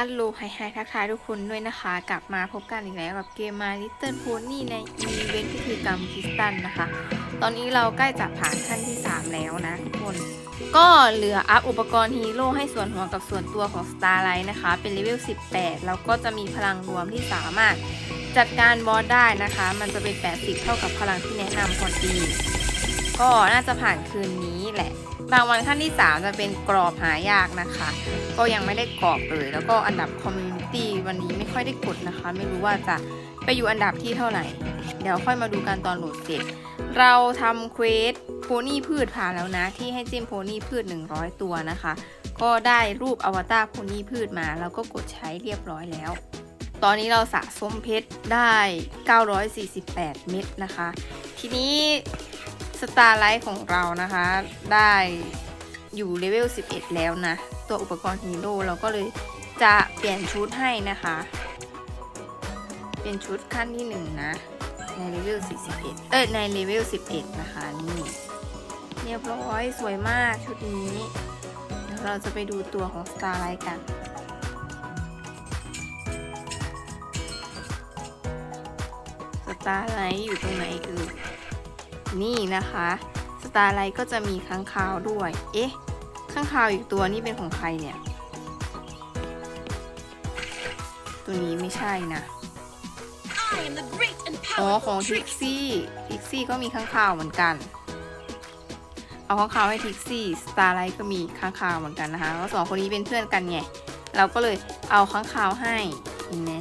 อัลโลไฮไฮทักทายทุกคนด้วยนะคะ กลับมาพบกันอีกแล้วกับเกมมาลิตเติ้ลโพนี่ในอีเวนต์พิธีกรรมคริสตันนะคะ ตอนนี้เราใกล้จะผ่านขั้นที่ 3 แล้วนะทุกคน ก็เหลืออัพอุปกรณ์ฮีโร่ให้ส่วนหัวกับส่วนตัวของ Starlight นะคะ เป็นเลเวล 18 แล้วก็จะมีพลังรวมที่สามารถจัดการบอสได้นะคะ มันจะเป็น 80 เท่ากับพลังที่แนะนำพอดีก็น่าจะผ่านคืนนี้แหละ รางวัลขั้นที่ 3 จะเป็นกรอบหายากนะคะ ก็ยังไม่ได้กรอบเลยแล้วก็อันดับคอมมูนิตี้วันนี้ไม่ค่อยได้กดนะคะ ไม่รู้ว่าจะไปอยู่อันดับที่เท่าไหร่ เดี๋ยวค่อยมาดูกันตอนโหลดเสร็จ เราทำเควสโพนี่พืชผ่านแล้วนะ ที่ให้จิ้มโพนี่พืช 100 ตัวนะคะ ก็ได้รูปอวตารโพนี่พืชมาแล้วก็กดใช้เรียบร้อยแล้ว ตอนนี้เราสะสมเพชรได้ 948 เม็ดนะคะ ทีนี้ สตาร์ไลท์ของเรานะคะ ได้อยู่เลเวล 11 แล้วนะ ตัวอุปกรณ์ฮีโร่เราก็เลยจะเปลี่ยนชุดให้นะคะ เป็นชุดขั้นที่ 1 นะ ในเลเวล 41 เอ้ยในเลเวล 11 นะคะ นี่เรียบร้อยสวยมากชุดนี้เดี๋ยวเราจะไปดูตัวของ Starlight กัน Starlight อยู่ตรงไหนเอ่ย นี่นะคะ Starlight ก็จะมีค้างคาวด้วย เอ๊ะข้างคาวอีกตัวนี่เป็นของใครเนี่ย ตัวนี้ไม่ใช่นะอ๋อของทิกซี่ทิกซี่ก็มีข้างคาวเหมือนกัน เอาข้างคาวให้ทิกซี่สตาร์ไลท์ก็มีข้างคาวเหมือนกันนะคะแล้วสองคนนี้เป็นเพื่อนกันไงเราก็เลยเอาข้างคาวให้เห็นไหม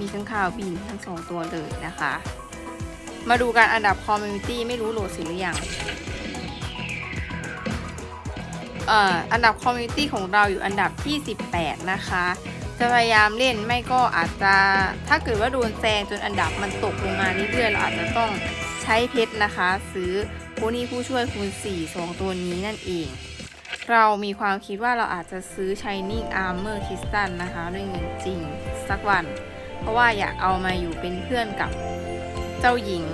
มีข้างคาวบินทั้งสองตัวเลยนะคะ มาดูการอันดับคอมมูนิตี้ไม่รู้โหลดเสร็จหรือยังเอ่ออันดับคอมมูนิตี้ของเราอยู่อันดับที่ 18 นะคะ จะพยายามเล่นไม่ก็อาจจะถ้าเกิดว่าโดนแซงจนอันดับมันตกลงมาเรื่อยๆเราอาจจะต้องใช้เพชรนะคะ ซื้อโพนี่ผู้ช่วยคูณ4 2 ตัวนี้นั่นเอง เรามีความคิดว่าเราอาจจะซื้อ Shining Armor Crystal นะคะ ด้วยเงินจริงสักวัน เพราะว่าอยากเอามาอยู่เป็นเพื่อนกับ เจ้าหญิง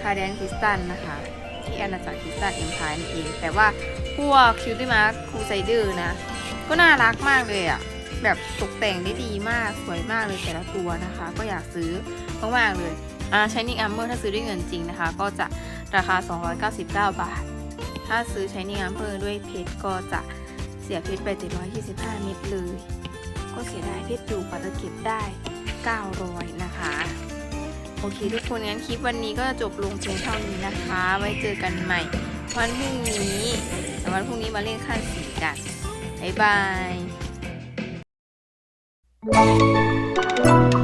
คาเดนคริสตันนะคะ ที่อาณาจักรคริสตันเอ็มพายนั่นเอง แต่ว่าพวกคิวตี้มาร์คูไซเดอร์นะ ก็น่ารักมากเลยอะ่ะ แบบตกแต่งได้ดีมากสวยมากเลยแต่ละตัวนะคะ ก็อยากซื้อมากๆเลยอ่า Shining Armor ถ้าซื้อด้วยเงินจริงนะคะ ก็จะราคา 299 บาท ถ้าซื้อ Shining Armor ด้วยเพชรก็จะเสียเพชรไป725เม็ดเลย ก็เสียดายเพชรอยู่กว่าจะเก็บได้ 900 นะคะ โอเคทุกคนงั้นคลิปวันนี้ก็จะจบลงเพียงเท่านี้นะคะ ไว้เจอกันใหม่วันพรุ่งนี้แต่วันพรุ่งนี้มาเล่นขั้นสีกัน บ๊ายบาย